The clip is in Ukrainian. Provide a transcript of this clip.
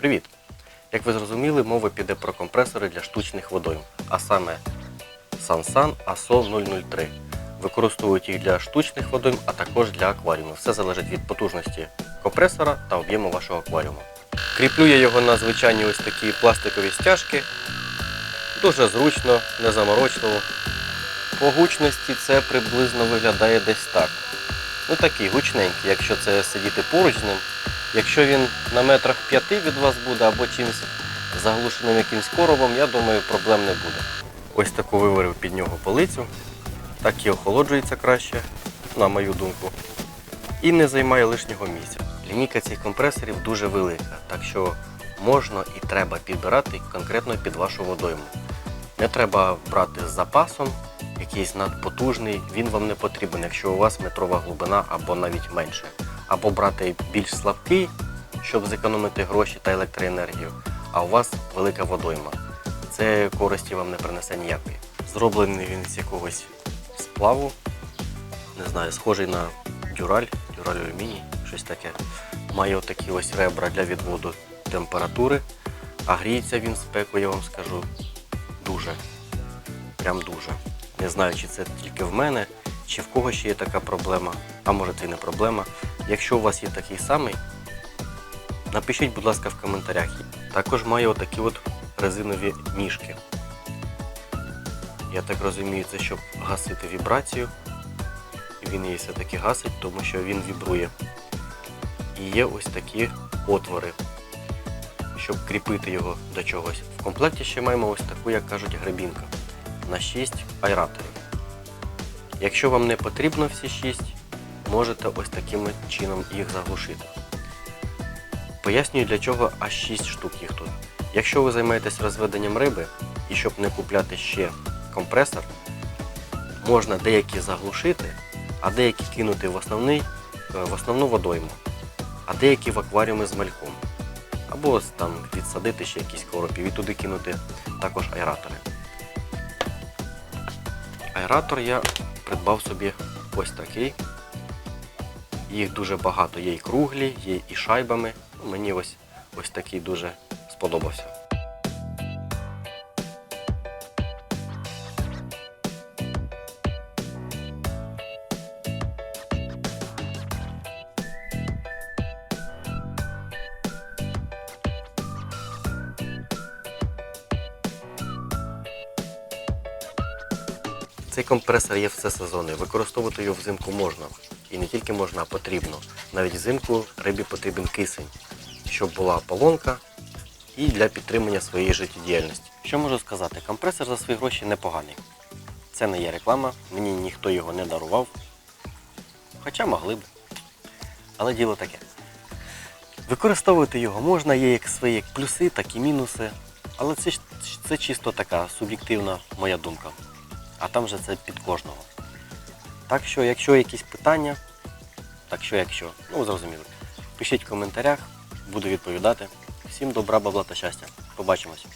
Привіт! Як ви зрозуміли, мова піде про компресори для штучних водойм, а саме Sansan ASO 003. Використовують їх для штучних водойм, а також для акваріуму. Все залежить від потужності компресора та об'єму вашого акваріуму. Кріплю я його на звичайні ось такі пластикові стяжки. Дуже зручно, незаморочливо. По гучності це приблизно виглядає десь так. Ну такий гучненький, якщо це сидіти поруч з ним. Якщо він на метрах п'яти від вас буде або чимось заглушеним якимсь коробом, я думаю, проблем не буде. Ось таку виварив під нього полицю. Так і охолоджується краще, на мою думку. І не займає лишнього місця. Лінійка цих компресорів дуже велика, так що можна і треба підбирати конкретно під вашу водойму. Не треба брати з запасом, якийсь надпотужний, він вам не потрібен, якщо у вас метрова глибина або навіть менше. Або брати більш слабкий, щоб зекономити гроші та електроенергію, а у вас велика водойма. Це користі вам не принесе ніякої. Зроблений він з якогось сплаву, не знаю, схожий на дюраль, дюраль алюміній, щось таке. Має отакі ось ребра для відводу температури, а гріється він спеку, я вам скажу, дуже. Прям дуже. Не знаю, чи це тільки в мене, чи в кого ще є така проблема, а може це і не проблема. Якщо у вас є такий самий, напишіть, будь ласка, в коментарях. Також має отакі от резинові ніжки. Я так розумію, це щоб гасити вібрацію. Він її все-таки гасить, тому що він вібрує. І є ось такі отвори, щоб кріпити його до чогось. В комплекті ще маємо ось таку, як кажуть, гребінка на 6 аераторів. Якщо вам не потрібно всі 6, можете ось таким чином їх заглушити. Пояснюю, для чого аж 6 штук їх тут. Якщо ви займаєтесь розведенням риби і щоб не купляти ще компресор, можна деякі заглушити, а деякі кинути в, основний, е, в основну водойму, а деякі в акваріуми з мальком. Або там відсадити ще якісь коропів і туди кинути також аератори. Аератор я придбав собі ось такий. Їх дуже багато, є і круглі, є і шайбами. Мені ось, ось такий дуже сподобався. Цей компресор є всесезонний. Використовувати його взимку можна. І не тільки можна, а потрібно. Навіть взимку рибі потрібен кисень, щоб була полонка і для підтримання своєї життєдіяльності. Що можу сказати? Компресор за свої гроші непоганий. Це не є реклама, мені ніхто його не дарував. Хоча могли б. Але діло таке. Використовувати його можна, є як свої як плюси, так і мінуси. Але це, це чисто така суб'єктивна моя думка. А там же це під кожного. Так що, якщо якісь питання, так що, якщо, ну зрозуміло, пишіть в коментарях, буду відповідати. Всім добра, бабла та щастя. Побачимось.